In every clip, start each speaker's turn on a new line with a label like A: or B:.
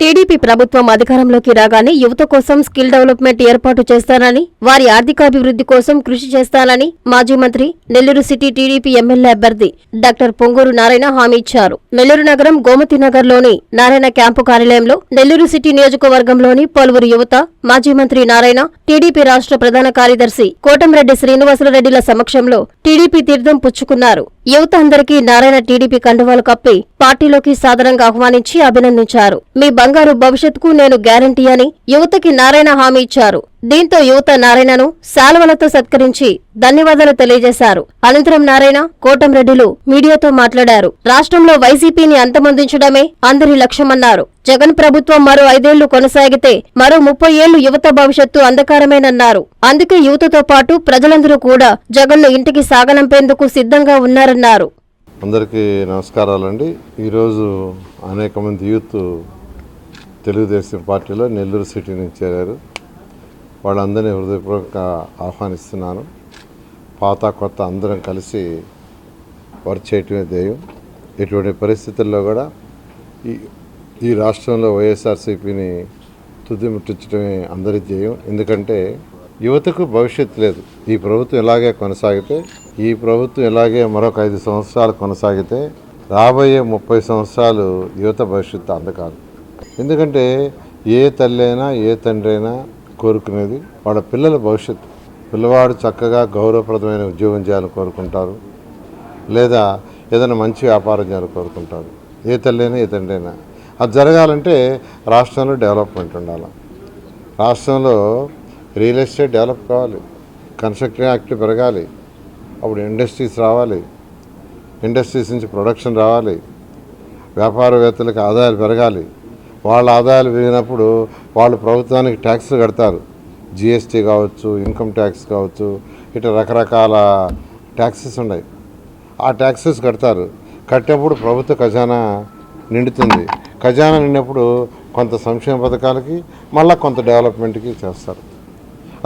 A: TDP ప్రభుత్వం అధికారంలోకి రాగానే యువత కోసం స్కిల్ డెవలప్మెంట్ ఏర్పాటు చేస్తానని వారి ఆర్థికాభివృద్ధి కోసం కృషి చేస్తానని మాజీ మంత్రి నెల్లూరు సిటీ టీడీపీ ఎమ్మెల్యే అభ్యర్థి డాక్టర్ పొంగూరు నారాయణ హామీ ఇచ్చారు. నెల్లూరు నగరం గోమతి నగర్లోని నారాయణ క్యాంపు కార్యాలయంలో నెల్లూరు సిటీ నియోజకవర్గంలోని పలువురు యువత మాజీ మంత్రి నారాయణ టీడీపీ రాష్ట్ర ప్రధాన కార్యదర్శి కోటంరెడ్డి శ్రీనివాసులరెడ్డిల సమక్షంలో టీడీపీ తీర్థం పుచ్చుకున్నారు. యువత అందరికీ నారాయణ టీడీపీ కండువాలు కప్పి పార్టీలోకి సాదరంగా ఆహ్వానించి అభినందించారు. మీ బంగారు భవిష్యత్తుకు నేను గ్యారంటీ అని యువతకి నారాయణ హామీ ఇచ్చారు. దీంతో యువత నారాయణను శాలువలతో సత్కరించి ధన్యవాదాలు తెలియజేశారు. అనంతరం నారాయణ కోటంరెడ్డిలు మీడియాతో మాట్లాడారు. రాష్ట్రంలో వైసీపీని అంతమొందించడమే అందరి లక్ష్యమన్నారు. జగన్ ప్రభుత్వం మరో ఐదేళ్ళు కొనసాగితే మరో ముప్పై ఏళ్ళు యువత భవిష్యత్తు అంధకారమేనన్నారు. అందుకే యువతతో పాటు ప్రజలందరూ కూడా జగన్ను ఇంటికి సాగనంపేందుకు సిద్ధంగా ఉన్నారన్నారు.
B: అందరికీ నమస్కారాలండి. ఈరోజు అనేక మంది యూత్ తెలుగుదేశం పార్టీలో నెల్లూరు సిటీ నుంచి చేరారు. వాళ్ళందరినీ హృదయపూర్వక ఆహ్వానిస్తున్నాను. పాత కొత్త అందరం కలిసి వర్క్ చేయటమే ధ్యేయం. ఎటువంటి పరిస్థితుల్లో కూడా ఈ ఈ రాష్ట్రంలో వైఎస్ఆర్సీపీని తుది ముట్టించడమే అందరి ధ్యేయం. ఎందుకంటే యువతకు భవిష్యత్తు లేదు. ఈ ప్రభుత్వం ఇలాగే కొనసాగితే ఈ ప్రభుత్వం ఇలాగే మరొక ఐదు సంవత్సరాలు కొనసాగితే రాబోయే ముప్పై సంవత్సరాలు యువత భవిష్యత్తు అందకాదు. ఎందుకంటే ఏ తల్లి అయినా ఏ తండ్రి అయినా కోరుకునేది వాళ్ళ పిల్లల భవిష్యత్తు. పిల్లవాడు చక్కగా గౌరవప్రదమైన ఉద్యోగం చేయాలని కోరుకుంటారు. లేదా ఏదైనా మంచి వ్యాపారం చేయాలని కోరుకుంటారు. ఏ తల్లైనా ఏ తండ్రి అయినా అది జరగాలంటే రాష్ట్రంలో డెవలప్మెంట్ ఉండాలి. రాష్ట్రంలో రియల్ ఎస్టేట్ డెవలప్ కావాలి. కన్స్ట్రక్షన్ యాక్టివ్ పెరగాలి. అప్పుడు ఇండస్ట్రీస్ రావాలి. ఇండస్ట్రీస్ నుంచి ప్రొడక్షన్ రావాలి. వ్యాపారవేత్తలకు ఆదాయాలు పెరగాలి. వాళ్ళ ఆదాయాలు పెరిగినప్పుడు వాళ్ళు ప్రభుత్వానికి ట్యాక్స్ కడతారు. జిఎస్టీ కావచ్చు ఇన్కమ్ ట్యాక్స్ కావచ్చు ఇట్లా రకరకాల ట్యాక్సెస్ ఉన్నాయి. ఆ ట్యాక్సెస్ కడతారు. కట్టినప్పుడు ప్రభుత్వ ఖజానా నిండుతుంది. ఖజానా నిండినప్పుడు కొంత సంక్షేమ పథకాలకి మళ్ళీ కొంత డెవలప్మెంట్కి చేస్తారు.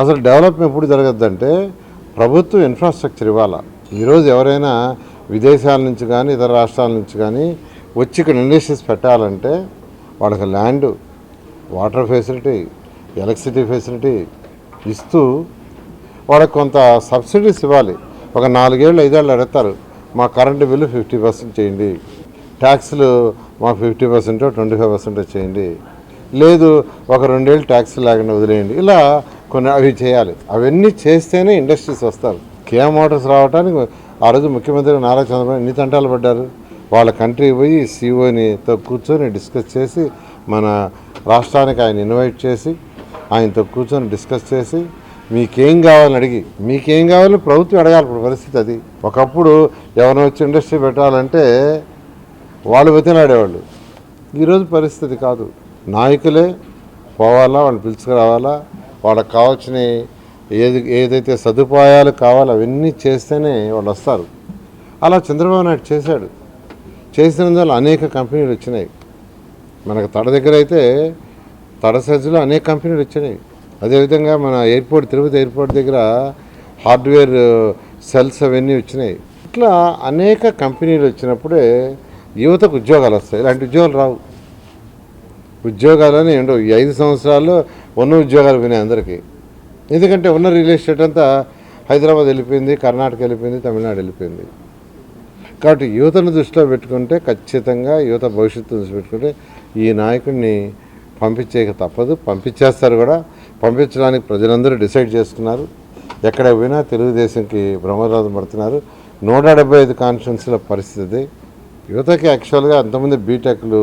B: అసలు డెవలప్మెంట్ ఎప్పుడు జరగద్దంటే ప్రభుత్వం ఇన్ఫ్రాస్ట్రక్చర్ ఇవ్వాలా. ఈరోజు ఎవరైనా విదేశాల నుంచి కానీ ఇతర రాష్ట్రాల నుంచి కానీ వచ్చి ఇక్కడ ఇండస్ట్రీస్ పెట్టాలంటే వాళ్ళకి land water facility electricity facility ఇస్తూ వాళ్ళకి కొంత సబ్సిడీస్ ఇవ్వాలి. ఒక నాలుగేళ్ళు ఐదేళ్ళు అడుగుతారు మా కరెంటు బిల్లు ఫిఫ్టీ పర్సెంట్ చేయండి. ట్యాక్స్లు మాకు fifty percent twenty five percent చేయండి. లేదు ఒక రెండేళ్ళు ట్యాక్స్ లేకుండా వదిలేయండి. ఇలా కొన్ని అవి చేయాలి. అవన్నీ చేస్తేనే ఇండస్ట్రీస్ వస్తారు కేఎం మోటార్స్ రావడానికి ఆ రోజు ముఖ్యమంత్రి నారా చంద్రబాబు ఎన్ని తంటాలు పడ్డారు? వాళ్ళ కంట్రీకి పోయి సీఓనితో కూర్చొని డిస్కస్ చేసి మన రాష్ట్రానికి ఆయన ఇన్వైట్ చేసి ఆయనతో కూర్చొని డిస్కస్ చేసి మీకేం కావాలని అడిగి మీకేం కావాలని ప్రభుత్వం అడగాలి ఇప్పుడు పరిస్థితి అది. ఒకప్పుడు ఎవరైనా వచ్చి ఇండస్ట్రీ పెట్టాలంటే వాళ్ళు వెతిలాడేవాళ్ళు ఈరోజు పరిస్థితి కాదు. నాయకులే పోవాలా వాళ్ళు పిలుచుకురావాలా వాళ్ళకి కావాల్సిన ఏది ఏదైతే సదుపాయాలు కావాలో అవన్నీ చేస్తేనే వాళ్ళు వస్తారు. అలా చంద్రబాబు నాయుడు చేశాడు. చేసినందువల్ల అనేక కంపెనీలు వచ్చినాయి. మనకు తడ దగ్గర అయితే తడ సజ్జలో అనేక కంపెనీలు వచ్చినాయి. అదేవిధంగా మన ఎయిర్పోర్ట్ తిరుపతి ఎయిర్పోర్ట్ దగ్గర హార్డ్వేర్ సెల్స్ అవన్నీ వచ్చినాయి. ఇట్లా అనేక కంపెనీలు వచ్చినప్పుడే యువతకు ఉద్యోగాలు వస్తాయి. ఇలాంటి ఉద్యోగాలు రావు. ఉద్యోగాలని ఉండవు ఈ ఐదు సంవత్సరాల్లో ఉన్న ఉద్యోగాలు పోయినాయి అందరికీ. ఎందుకంటే ఉన్న రియల్ ఎస్టేట్ అంతా హైదరాబాద్ వెళ్ళిపోయింది కర్ణాటక వెళ్ళిపోయింది తమిళనాడు వెళ్ళిపోయింది. కాబట్టి యువతను దృష్టిలో పెట్టుకుంటే ఖచ్చితంగా యువత భవిష్యత్తు దృష్టి పెట్టుకుంటే ఈ నాయకుడిని పంపించేక తప్పదు. పంపించేస్తారు కూడా. పంపించడానికి ప్రజలందరూ డిసైడ్ చేసుకున్నారు. ఎక్కడ పోయినా తెలుగుదేశంకి బ్రహ్మరాజం పడుతున్నారు. నూట డెబ్బై ఐదు కాన్ఫరెన్స్ల పరిస్థితి. యువతకి యాక్చువల్గా అంతమంది బీటెక్లు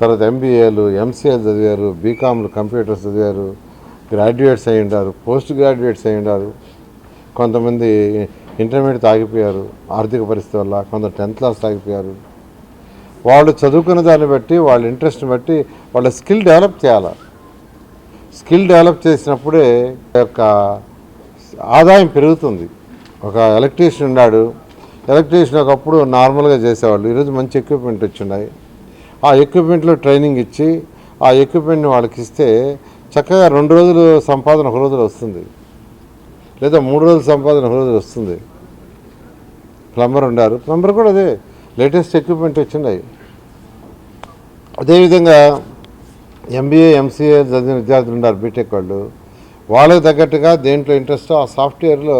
B: తర్వాత ఎంబీఏలు ఎంసీఏలు చదివారు బీకామ్లు కంప్యూటర్స్ చదివారు గ్రాడ్యుయేట్స్ అయి ఉండారు పోస్ట్ గ్రాడ్యుయేట్స్ అయి ఉండారు కొంతమంది ఇంటర్మీడియట్ ఆగిపోయారు. ఆర్థిక పరిస్థితి వల్ల కొందరు టెన్త్ క్లాస్ ఆగిపోయారు. వాళ్ళు చదువుకున్న దాన్ని బట్టి వాళ్ళ ఇంట్రెస్ట్ని బట్టి వాళ్ళ స్కిల్ డెవలప్ చేయాలి. స్కిల్ డెవలప్ చేసినప్పుడే యొక్క ఆదాయం పెరుగుతుంది. ఒక ఎలక్ట్రీషియన్ ఉన్నాడు. ఎలక్ట్రీషియన్ ఒకప్పుడు నార్మల్గా చేసేవాళ్ళు. ఈరోజు మంచి ఎక్విప్మెంట్ వచ్చిన్నాయి ఆ ఎక్విప్మెంట్లో ట్రైనింగ్ ఇచ్చి ఆ ఎక్విప్మెంట్ని వాళ్ళకి ఇస్తే చక్కగా రెండు రోజులు సంపాదన ఒక రోజులు వస్తుంది. లేదా మూడు రోజుల సంపాదన ఒక రోజులు వస్తుంది. ప్లంబర్ ఉండారు. ప్లంబర్ కూడా అదే లేటెస్ట్ ఎక్విప్మెంట్ వచ్చినాయి అదేవిధంగా ఎంబీఏ ఎంసీఏ చదివిన విద్యార్థులు ఉన్నారు బీటెక్ వాళ్ళు. వాళ్ళకి తగ్గట్టుగా దేంట్లో ఇంట్రెస్ట్ ఆ సాఫ్ట్వేర్లో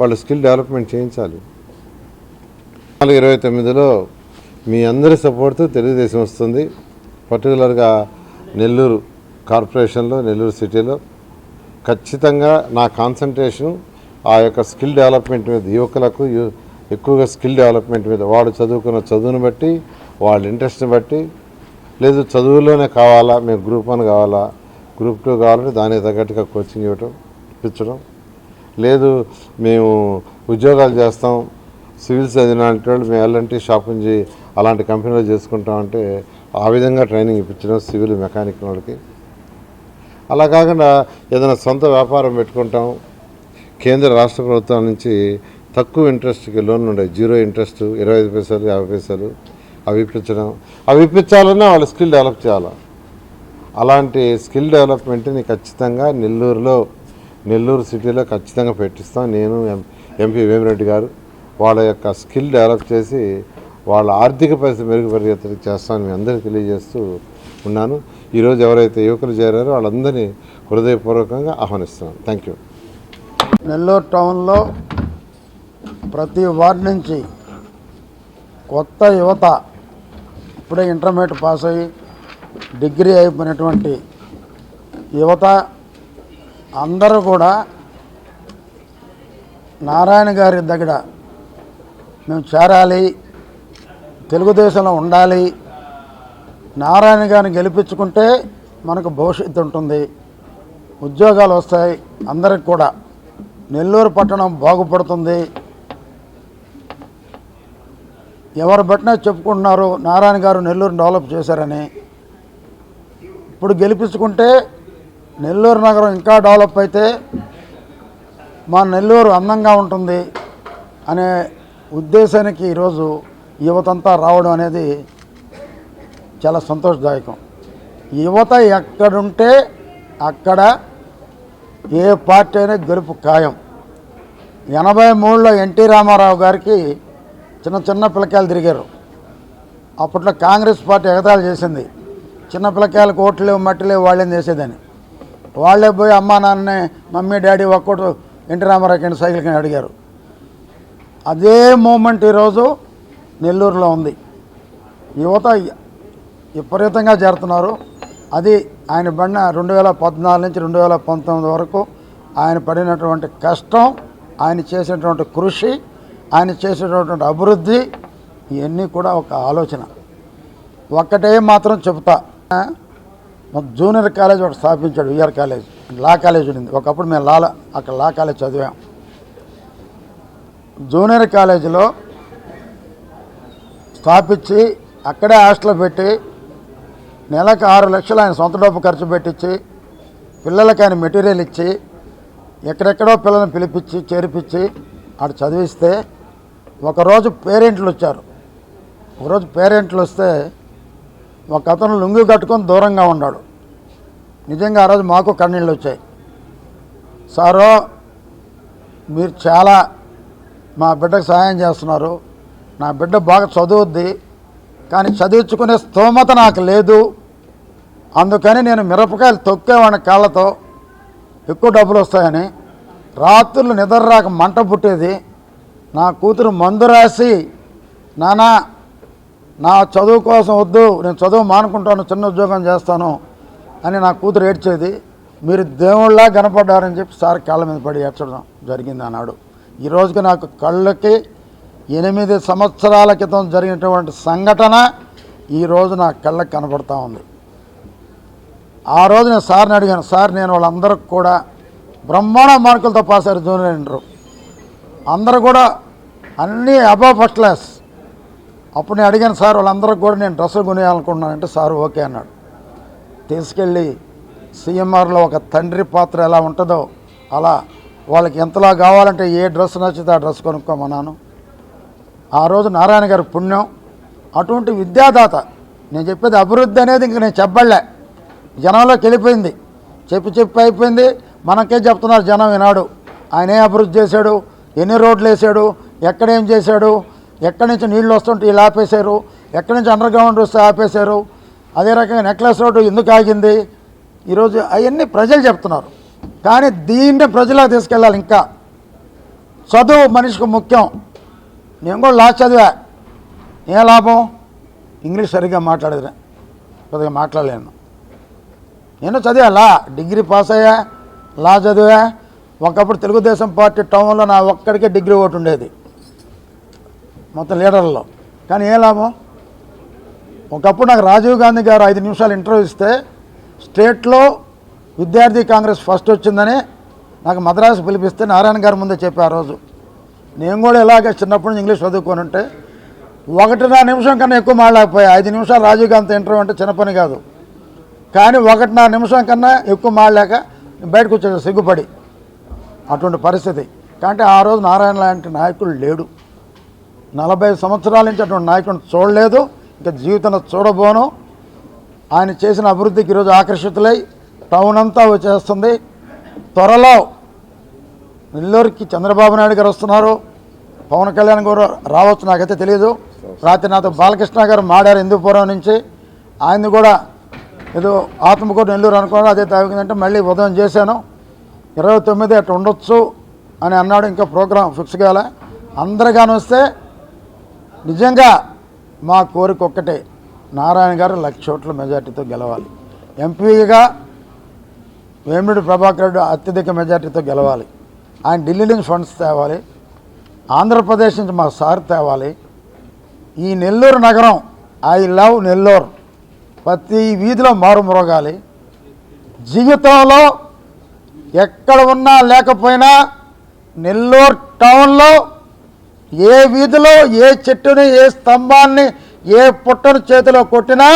B: వాళ్ళు స్కిల్ డెవలప్మెంట్ చేయించాలి. నాలుగు ఇరవై తొమ్మిదిలో మీ అందరి సపోర్ట్తో తెలుగుదేశం వస్తుంది. పర్టికులర్గా నెల్లూరు కార్పొరేషన్లో నెల్లూరు సిటీలో ఖచ్చితంగా నా కాన్సన్ట్రేషను ఆ యొక్క స్కిల్ డెవలప్మెంట్ మీద యువకులకు ఎక్కువగా స్కిల్ డెవలప్మెంట్ మీద వాడు చదువుకున్న చదువుని బట్టి వాళ్ళ ఇంట్రెస్ట్ని బట్టి లేదు చదువులోనే కావాలా మేము గ్రూప్ వన్ కావాలా గ్రూప్ టూ కావాలంటే దానికి తగ్గట్టుగా కోచింగ్ ఇవ్వటం ఇప్పించడం. లేదు మేము ఉద్యోగాలు చేస్తాం సివిల్స్ చదివిన వాళ్ళు మేము ఎల్ఎన్టీ షాపింగ్ నుంచి అలాంటి కంపెనీలో చేసుకుంటామంటే ఆ విధంగా ట్రైనింగ్ ఇప్పించడం సివిల్ మెకానిక్ వాళ్ళకి. అలా కాకుండా ఏదైనా సొంత వ్యాపారం పెట్టుకుంటాం కేంద్ర రాష్ట్ర ప్రభుత్వం నుంచి తక్కువ ఇంట్రెస్ట్కి లోన్లు ఉన్నాయి జీరో ఇంట్రెస్ట్ ఇరవై ఐదు పైసలు యాభై పైసలు అవి ఇప్పించడం అవి ఇప్పించాలన్నా వాళ్ళు స్కిల్ డెవలప్ చేయాలి? అలాంటి స్కిల్ డెవలప్మెంట్ని ఖచ్చితంగా నెల్లూరులో నెల్లూరు సిటీలో ఖచ్చితంగా పెట్టిస్తాం. నేను ఎం- ఎంపీ వేమిరెడ్డి గారు వాళ్ళ యొక్క స్కిల్ డెవలప్ చేసి వాళ్ళ ఆర్థిక పరిస్థితి మెరుగుపరిగేటట్టు చేస్తామని మీ అందరికీ తెలియజేస్తూ ఉన్నాను. ఈరోజు ఎవరైతే యువకులు చేరారో వాళ్ళందరినీ హృదయపూర్వకంగా ఆహ్వానిస్తున్నాను. థ్యాంక్ యూ
C: నెల్లూరు టౌన్లో ప్రతి వార్డు నుంచి కొత్త యువత ఇప్పుడే ఇంటర్మీడియట్ పాస్ అయ్యి డిగ్రీ అయిపోయినటువంటి యువత అందరూ కూడా నారాయణ గారి దగ్గర మేము చేరాలి తెలుగుదేశంలో ఉండాలి నారాయణ గారిని గెలిపించుకుంటే మనకు భవిష్యత్తు ఉంటుంది. ఉద్యోగాలు వస్తాయి అందరికి కూడా. నెల్లూరు పట్టణం బాగుపడుతుంది. ఎవరు పెట్టినా చెప్పుకుంటున్నారు. నారాయణ గారు నెల్లూరు డెవలప్ చేశారని. ఇప్పుడు గెలిపించుకుంటే నెల్లూరు నగరం ఇంకా డెవలప్ అయితే మా నెల్లూరు అందంగా ఉంటుంది అనే ఉద్దేశానికి ఈరోజు యువతంతా రావడం అనేది చాలా సంతోషదాయకం. యువత ఎక్కడుంటే అక్కడ ఏ పార్టీ అయినా గెలుపు ఖాయం. ఎనభై మూడులో ఎన్టీ రామారావు గారికి చిన్న చిన్న పిల్లకాయలు తిరిగారు. అప్పట్లో కాంగ్రెస్ పార్టీ ఎగతాలు చేసింది. చిన్న పిల్లకాయలకు ఓట్లు లేవు మట్టి లేవు వాళ్ళేం చేసేదని. వాళ్ళే పోయి అమ్మా నాన్నే మమ్మీ డాడీ ఒక్కటి ఎన్టీ రామారావు సైకిల్ కింద అడిగారు. అదే మూమెంట్ ఈరోజు నెల్లూరులో ఉంది. యువత విపరీతంగా చేరుతున్నారు. అది ఆయన పడిన రెండు వేల పద్నాలుగు నుంచి రెండు వేల పంతొమ్మిది వరకు ఆయన పడినటువంటి కష్టం ఆయన చేసినటువంటి కృషి ఆయన చేసేటటువంటి అభివృద్ధి ఇవన్నీ కూడా ఒక ఆలోచన. ఒక్కటే మాత్రం చెబుతా. జూనియర్ కాలేజ్ ఒకటి స్థాపించాడు విఆర్ కాలేజ్. లా కాలేజ్ ఉండింది. ఒకప్పుడు మేము లా అక్కడ లా కాలేజ్ చదివాం. జూనియర్ కాలేజీలో స్థాపించి అక్కడే హాస్టల్ పెట్టి నెలకు ఆరు లక్షలు ఆయన సొంత డబ్బు ఖర్చు పెట్టించి పిల్లలకి ఆయన మెటీరియల్ ఇచ్చి ఎక్కడెక్కడో పిల్లల్ని పిలిపించి చేర్పించి అటు చదివిస్తే ఒకరోజు పేరెంట్లు వచ్చారు ఒకరోజు పేరెంట్లు వస్తే ఒక అతను లుంగి కట్టుకొని దూరంగా ఉన్నాడు. నిజంగా ఆ రోజు మాకు కన్నీళ్ళు వచ్చాయి సారో మీరు చాలా మా బిడ్డకు సహాయం చేస్తున్నారు. నా బిడ్డ బాగా చదువుద్ది కానీ చదివించుకునే స్తోమత నాకు లేదు. అందుకని నేను మిరపకాయలు తొక్కేవాడిని కాళ్ళతో ఎక్కువ డబ్బులు వస్తాయని రాత్రులు నిద్ర రాక మంట పుట్టేది. నా కూతురు మందు రాసి నానా నా చదువు కోసం వద్దు నేను చదువు మానుకుంటాను చిన్న ఉద్యోగం చేస్తాను అని నా కూతురు ఏడ్చేది. మీరు దేవుళ్ళ కనపడ్డారని చెప్పి సార్ కాళ్ళ మీద పడి ఏడ్చడం జరిగింది అన్నాడు ఈ రోజుకి నాకు కళ్ళకి ఎనిమిది సంవత్సరాల క్రితం జరిగినటువంటి సంఘటన ఈ రోజు నా కళ్ళకి కనపడతా ఉంది. ఆ రోజు నేను సార్ని అడిగాను సార్ నేను వాళ్ళందరికి కూడా బ్రహ్మాండ మార్కులతో పాస్ అయ్యారు జూనియర్ ఇంటర్వ్యూ అందరూ కూడా అన్నీ అబవ్ ఫస్ట్ క్లాస్. అప్పుడు నేను అడిగాను సార్ వాళ్ళందరికి కూడా నేను డ్రెస్సులు కొనేయాలనుకుంటున్నానంటే సార్ ఓకే అన్నాడు. తీసుకెళ్ళి సీఎంఆర్లో ఒక తండ్రి పాత్ర ఎలా ఉంటుందో అలా వాళ్ళకి ఎంతలా కావాలంటే ఏ డ్రెస్ నచ్చితే ఆ డ్రెస్ కొనుక్కోమన్నాను. ఆ రోజు నారాయణ గారి పుణ్యం. అటువంటి విద్యాదాత నేను చెప్పేది అభివృద్ధి అనేది ఇంక నేను చెప్పలే. జనంలోకి వెళ్ళిపోయింది. చెప్పి చెప్పి అయిపోయింది. మనకే చెప్తున్నారు జనం ఈనాడు. ఆయన ఏ అభివృద్ధి చేశాడు. ఎన్ని రోడ్లు వేసాడు? ఎక్కడేం చేశాడు? ఎక్కడి నుంచి నీళ్ళు వస్తుంటే ఇలా ఆపేశారు? ఎక్కడి నుంచి అండర్ గ్రౌండ్ వస్తే ఆపేశారు? అదే రకంగా నెక్లెస్ రోడ్డు ఎందుకు ఆగింది? ఈరోజు అవన్నీ ప్రజలు చెప్తున్నారు. కానీ దీన్ని ప్రజలకు తీసుకెళ్ళాలి ఇంకా? చదువు మనిషికి ముఖ్యం. నేను కూడా లా చదివా. ఏ లాభం? ఇంగ్లీష్ సరిగ్గా మాట్లాడేదిరా కొద్దిగా మాట్లాడలేను. నేను చదివా లా డిగ్రీ పాస్ అయ్యా? లా చదివా? ఒకప్పుడు తెలుగుదేశం పార్టీ టౌన్లో నా ఒక్కడికే డిగ్రీ ఓటు ఉండేది. మొత్తం లీడర్లో కానీ ఏ లాభం? ఒకప్పుడు నాకు రాజీవ్ గాంధీ గారు ఐదు నిమిషాలు ఇంటర్వ్యూ ఇస్తే స్టేట్లో విద్యార్థి కాంగ్రెస్ ఫస్ట్ వచ్చిందని నాకు మద్రాసు పిలిపిస్తే నారాయణ గారి ముందే చెప్పి ఆ రోజు. నేను కూడా ఇలాగే చిన్నప్పటి నుంచి ఇంగ్లీష్ చదువుకొని ఉంటే ఒకటిన్నర నిమిషం కన్నా ఎక్కువ మాడలేకపోయా ఐదు నిమిషాలు రాజీవ్ గాంధీ ఇంటర్వ్యూ అంటే చిన్న పని కాదు. కానీ ఒకటిన్నర నిమిషం కన్నా ఎక్కువ మాడలేక బయటకు వచ్చేది సిగ్గుపడి. అటువంటి పరిస్థితి. కాబట్టి ఆ రోజు నారాయణ లాంటి నాయకుడు లేడు. నలభై సంవత్సరాల నుంచి అటువంటి నాయకుడిని చూడలేదు. ఇంకా జీవితంలో చూడబోను. ఆయన చేసిన అభివృద్ధికి ఈరోజు ఆకర్షితులై టౌన్ అంతా వచ్చేస్తుంది. త్వరలో నెల్లూరుకి చంద్రబాబు నాయుడు గారు వస్తున్నారు. పవన్ కళ్యాణ్ గారు రావచ్చు నాకైతే తెలియదు రాత్రి నాతో బాలకృష్ణ గారు మాడారు హిందూపురం నుంచి. ఆయన్ని కూడా ఏదో ఆత్మకూరు నెల్లూరు అనుకున్నాడు అదే తాగిందంటే మళ్ళీ ఉదయం చేశాను. ఇరవై తొమ్మిది అటు ఉండొచ్చు అని అన్నాడు. ఇంకా ప్రోగ్రాం ఫిక్స్ కాలే. అందరు వస్తే నిజంగా మా కోరిక ఒక్కటే. నారాయణ గారు లక్ష చోట్ల మెజార్టీతో గెలవాలి. ఎంపీగా వేమిడి ప్రభాకర్ రెడ్డి అత్యధిక మెజార్టీతో గెలవాలి. ఆయన ఢిల్లీ నుంచి ఫండ్స్ తేవాలి. ఆంధ్రప్రదేశ్ నుంచి మా సార్ తేవాలి. ఈ నెల్లూరు నగరం ఐ లవ్ నెల్లూరు ప్రతి వీధిలో మారుమ్రోగాలి. జీవితంలో ఎక్కడ ఉన్నా లేకపోయినా నెల్లూరు టౌన్లో ఏ వీధిలో ఏ చెట్టుని ఏ స్తంభాన్ని ఏ పుట్టను చేతిలో కొట్టినా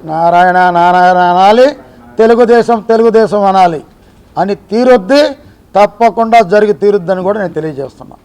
C: నారాయణ నారాయణ అనాలి తెలుగుదేశం తెలుగుదేశం అనాలి అని తీరొద్ది తప్పకుండా జరిగి తీరుద్దని కూడా నేను తెలియజేస్తున్నాను